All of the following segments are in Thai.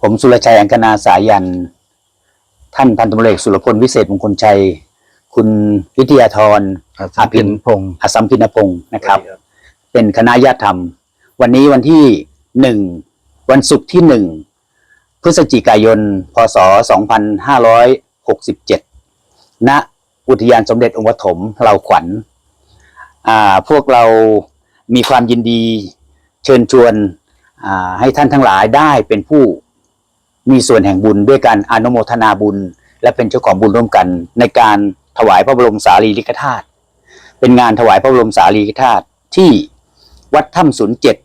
ผมสุรชัยอังคณาสายัน ท่านพันตำรวจเอกสุรพลวิเศษมงคลชัย คุณวิทยาธรอาภินพงศ์อสสัมพินพงศ์นะครับ เป็นคณะญาติธรรม วันนี้วันที่หนึ่งวันศุกร์ที่หนึ่งพฤศจิกายน พศ 2567 ณ อุทยานสมเด็จองค์ปฐมเราขวัญอ่าพวกเรามีความยินดีเชิญชวนอ่าให้ท่านทั้งหลายได้เป็นผู้ มีส่วนแห่งบุญด้วยการอนุโมทนาบุญ และเป็นเจ้าของบุญร่วมกัน ในการถวายพระบรมสารีริกธาตุเป็นงานถวายพระบรมสารีริกธาตุที่วัดถ้ำศูนย์เจ็ด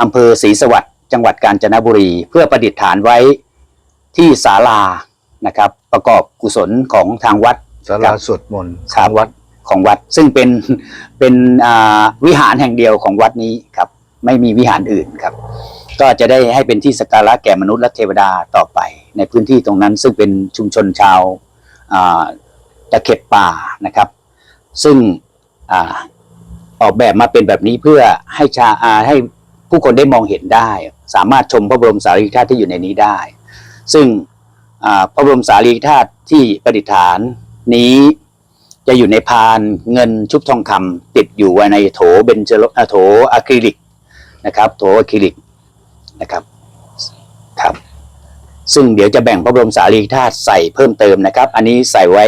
อำเภอศรีสวัสดิ์จังหวัดกาญจนบุรี เพื่อประดิษฐานไว้ที่ศาลานะครับ ประกอบกุศลของทางวัดสาราสวดมนต์ครับวัดของวัด ซึ่งเป็นเป็นอ่าวิหารแห่งเดียวของวัดนี้ครับ ไม่มีวิหารอื่นครับ ก็จะได้ให้เป็นที่สักการะแก่มนุษย์และเทวดาต่อไป ในพื้นที่ตรงนั้นซึ่งเป็นชุมชนชาวตะเข็บป่านะครับ ซึ่งอออกแบบมาเป็นแบบนี้เพื่อให้ชาอาให้ผู้คนได้มองเห็นได้ สามารถชมพระบรมสารีริกธาตุที่อยู่ในนี้ได้ ซึ่งพระบรมสารีริกธาตุที่ประดิษฐานนี้จะอยู่ในพานเงินชุบทองคำติดอยู่ไว้ในโถเบนเจโลโถอะคริลิกนะครับโถอะคริลิก นะครับครับ ซึ่งเดี๋ยวจะแบ่งพระบรมสารีริกธาตุใส่เพิ่มเติมนะครับ อันนี้ใส่ไว้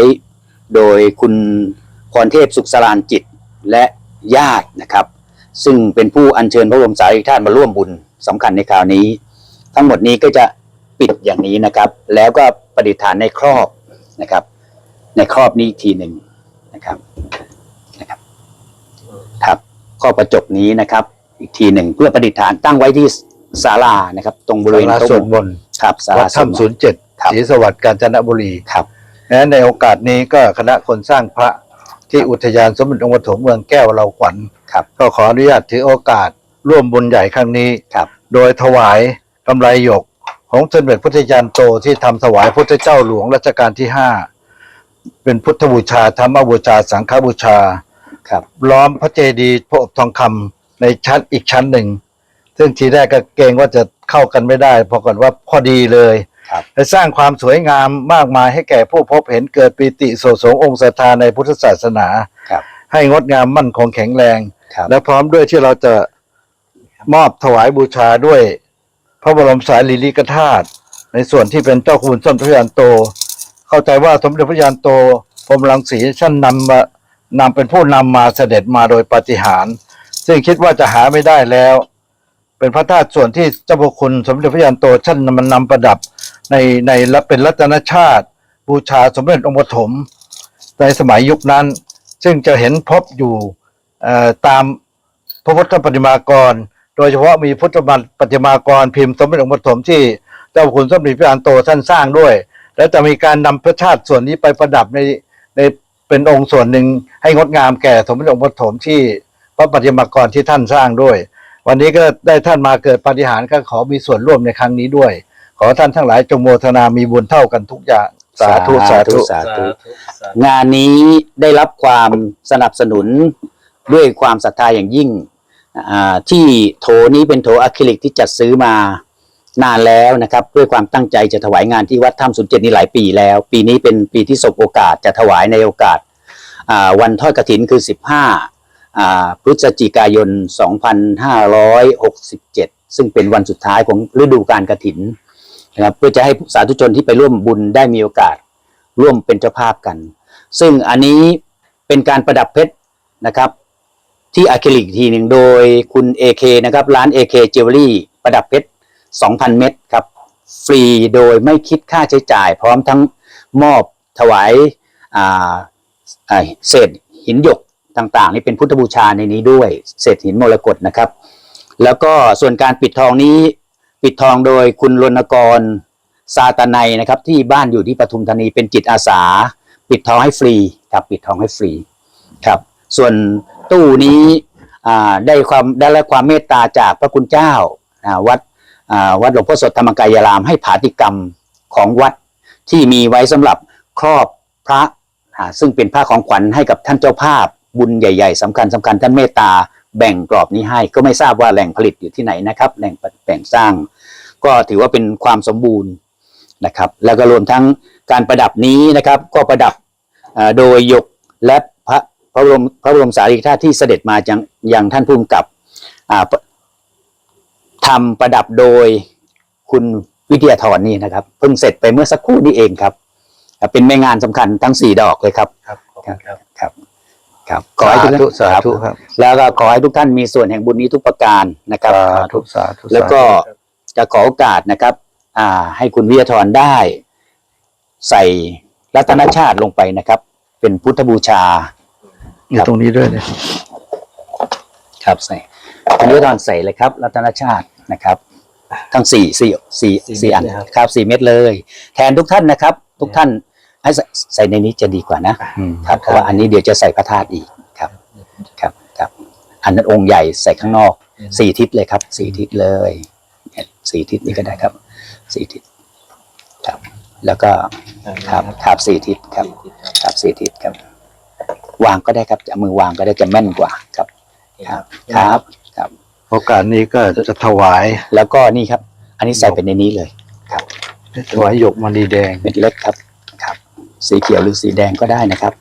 โดยคุณพรเทพสุขสรานจิตและญาตินะครับ ซึ่งเป็นผู้อัญเชิญพระบรมสารีริกธาตุมาร่วมบุญสำคัญในคราวนี้ ทั้งหมดนี้ก็จะปิดอย่างนี้นะครับ แล้วก็ประดิษฐานในครอบนะครับ ในครอบนี้อีกทีหนึ่งนะครับนะครับ ครับข้อกระจกนี้นะครับ อีกทีหนึ่งเพื่อประดิษฐานตั้งไว้ที่ ศาลานะครับ ตรงบริสาเวณราโต๊ะสวดมนต์ ครับศาวัลาดสวดมถ้ำศูนนต์ ย์เจ็ดครับ ศรีสวัสดิ์กาญจนบุรีครับและในโอกาสนี้ก็คณะคนสร้างพระที่อุทยานสมเด็จองค์ปฐมเมืองแก้วเราขวัญครับ ก็ขออนุญาตถือโอกาสร่วมบุญใหญ่ครั้งนี้ ครับ โดยถวายกำไรหยกของสมเด็จพุทธยานโตที่ทำถวายพุทธเจ้าหลวงรัชกาลที่ห้าเป็นพุทธบูชาธรรมบูชา สังฆบูชา ครับ ล้อมพระเจดีย์พระอบทองคำในชั้นอีกชั้นหนึ่ง ซึ่งทีแรกก็เกรงว่าจะเข้ากันไม่ได้ปรากฏว่าพอดีเลยครับ และสร้างความสวยงามมากมายให้แก่ผู้พบเห็นเกิดปีติโสสงองค์ศรัทธาในพุทธศาสนา ครับ ให้งดงามมั่นคงแข็งแรง ครับ และพร้อมด้วยที่เราจะมอบถวายบูชาด้วย พระบรมสารีริกธาตุในส่วนที่เป็นเจ้าคุณสมเด็จพระยานโต เข้าใจว่าสมเด็จพระยานโตพรหมรังสีท่านนำมานำเป็นผู้นำมาเสด็จมาโดยปาฏิหาริย์ซึ่งคิดว่าจะหาไม่ได้แล้ว เป็นพระธาตุส่วนที่เจ้าพระคุณสมเด็จพระยานโตท่านมันนำประดับในในและเป็นรัตนชาติ บูชาสมเด็จองค์ปฐมในสมัยยุคนั้น ซึ่งจะเห็นพบอยู่ตามพระพุทธปฏิมากร โดยเฉพาะมีพุทธบัติปฏิมากรพิมพ์สมเด็จองค์ปฐมที่เจ้าคุณสมเด็จพระยานโตท่านสร้างด้วย และจะมีการนำพระชาติส่วนนี้ไปประดับในในเป็นองค์ส่วนหนึ่งให้งดงามแก่สมเด็จองค์ปฐมที่พระปฏิมากรที่ท่านสร้างด้วย วันนี้ก็ได้ท่านมาเกิดปาฏิหาริย์ก็ขอมีส่วนร่วมในครั้งนี้ด้วย ขอท่านทั้งหลายจงโมทนามีบุญเท่ากันทุกอย่างสาธุสาธุสาธุ งานนี้ได้รับความสนับสนุนด้วยความศรัทธาอย่างยิ่งอ่าที่โถนี้เป็นโถอะคริลิกที่จัดซื้อมานานแล้วนะครับด้วยความตั้งใจจะถวายงานที่วัดถ้ำสุนเจ็ดนี่หลายปีแล้ว ปีนี้เป็นปีที่สบโอกาสจะถวายในโอกาสอ่าวันทอดกฐินคือ 15อ่า พฤศจิกายน 2567 ซึ่งเป็นวันสุดท้ายของฤดูการกฐินนะครับเพื่อจะให้สาธุชนที่ไปร่วมบุญได้มีโอกาสร่วมเป็นเจ้าภาพกัน ซึ่งอันนี้เป็นการประดับเพชรนะครับ ที่อะคริลิกทีหนึ่งโดยคุณ AK นะครับร้าน AK Jewelry ประดับเพชร 2,000 เม็ดครับ ฟรีโดยไม่คิดค่าใช้จ่าย พร้อมทั้งมอบถวายเศษหินหยก ต่างๆ นี่เป็นพุทธบูชาในนี้ด้วย เศษหินมรกตนะครับ แล้วก็ส่วนการปิดทองนี้ปิดทองโดยคุณรณกรซาตาไนนะครับ ที่บ้านอยู่ที่ปทุมธานีเป็นจิตอาสา ปิดทองให้ฟรีครับปิดทองให้ฟรีครับ ส่วนตู้นี้ได้ความได้รับความเมตตาจากพระคุณเจ้าวัดวัดหลวงพ่อสดธรรมกายรามให้ผาติกรรมของวัดที่มีไว้สำหรับครอบพระซึ่งเป็นผ้าของขวัญให้กับท่านเจ้าภาพ บุญใหญ่ ๆสำคัญสำคัญท่านเมตตาแบ่งกรอบนี้ให้ ก็ไม่ทราบว่าแหล่งผลิตอยู่ที่ไหนนะครับ แหล่งแบ่งสร้าง ก็ถือว่าเป็นความสมบูรณ์นะครับ แล้วก็รวมทั้งการประดับนี้นะครับ ก็ประดับโดยหยกและพระพระบรมพระบรมสารีริกธาตุที่เสด็จมายังยังท่านผู้กำกับทำประดับโดยคุณวิทยาธรนี่นะครับเพิ่งเสร็จไปเมื่อสักครู่นี้เองครับครับเป็นแม่งานสำคัญทั้งสี่ดอกเลยครับ ครับขอบคุณครับ ครับครับขอให้ทุกท่านสาธุครับ แล้วก็ขอให้ทุกท่านมีส่วนแห่งบุญนี้ทุกประการนะครับสาธุสาธุแล้วก็จะขอโอกาสนะครับ อ่า ให้คุณวิทยาธรได้ ใส่รัตนชาติลงไปนะครับ เป็นพุทธบูชาอยู่ตรงนี้ด้วยเนี่ยครับใส่คุณวิทยาธรใส่เลยครับ รัตนชาตินะครับทั้งสี่สี่สี่สี่อันครับสี่เม็ดเลย แทนทุกท่านนะครับ ทุกท่าน ให้ใส่ใส่ในนี้จะดีกว่านะครับเพราะว่าอันนี้เดี๋ยวจะใส่พระธาตุอีกครับ ครับครับ อันนั้นองค์ใหญ่ใส่ข้างนอกสี่ทิศเลยครับสี่ทิศเลยเนี่ยสี่ทิศนี้ก็ได้ครับสี่ทิศครับ แล้วก็ครับครับสี่ทิศครับครับสี่ทิศครับ วางก็ได้ครับจะเอามือวางก็ได้จะแม่นกว่าครับ ครับครับครับ โอกาสนี้ก็จะถวายแล้วก็นี่ครับ อันนี้ใส่เป็นในนี้เลยถวายหยกมณีแดง เม็ดเล็กครับครับ สีเขียวหรือสีแดงก็ได้นะครับ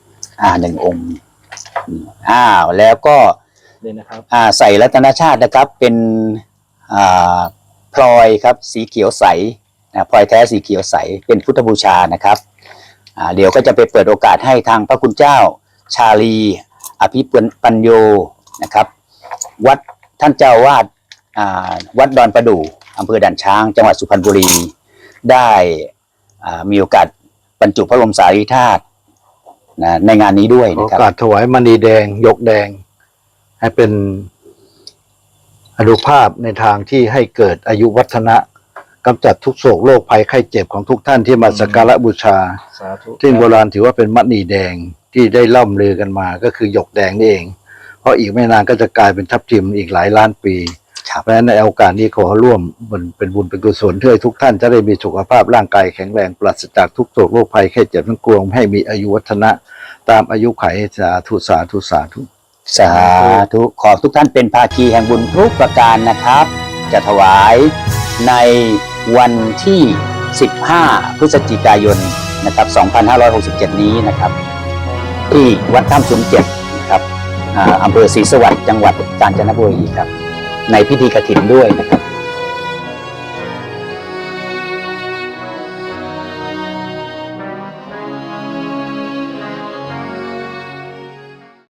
อ่าหนึ่งองค์อืมอ้าวแล้วก็เลยนะครับอ่าใส่รัตนชาตินะครับ เป็นอ่าพลอยครับสีเขียวใสนะพลอยแท้สีเขียวใสเป็นพุทธบูชานะครับอ่าเดี๋ยวก็จะไปเปิดโอกาสให้ทางพระคุณเจ้าชาลี อภิปุณปัญโยนะครับ วัดท่านเจ้าวาดอ่าวัดดอนประดู่อำเภอด่านช้าง จังหวัดสุพรรณบุรีได้อ่ามีโอกาส บรรจุพระบรมสารีริกธาตุนะในงานนี้ด้วยโอนะครับกาสถวายมณีแดงหยกแดง ให้เป็นอนุภาพในทางที่ให้เกิดอายุวัฒนะกำจัดทุกโศกโรคภัยไข้เจ็บของทุกท่านที่มาสักการะบูชา สาธุซึ่งโบราณถือว่าเป็นมณีแดงที่ได้ล่ำลือกันมา ก็คือหยกแดงนี่เอง เพราะอีกไม่นานก็จะกลายเป็นทับทิมอีกหลายล้านปี ครับ เพราะฉะนั้นในโอกาสนี้ขอร่วมบุญเป็นบุญเป็นกุศลเพื่อให้ทุกท่านจะได้มีสุขภาพร่างกายแข็งแรงปราศจากทุกโศกโรคภัยแค่เจ็บทั้งกวงให้มีอายุวัฒนะ ตามอายุไขสาธุสาธุสาธุสาธุขอทุกท่านเป็นภาคีแห่งบุญทุกประการนะครับ จะถวายในวันที่ 15 พฤศจิกายนนะครับ 2567 นี้นะครับ ที่วัดถ้ำสุนเจ็ดนะครับอ่าอำเภอศรีสวัสดิ์จังหวัดกาญจนบุรีครับ ในพิธีกระถินด้วยนะครับ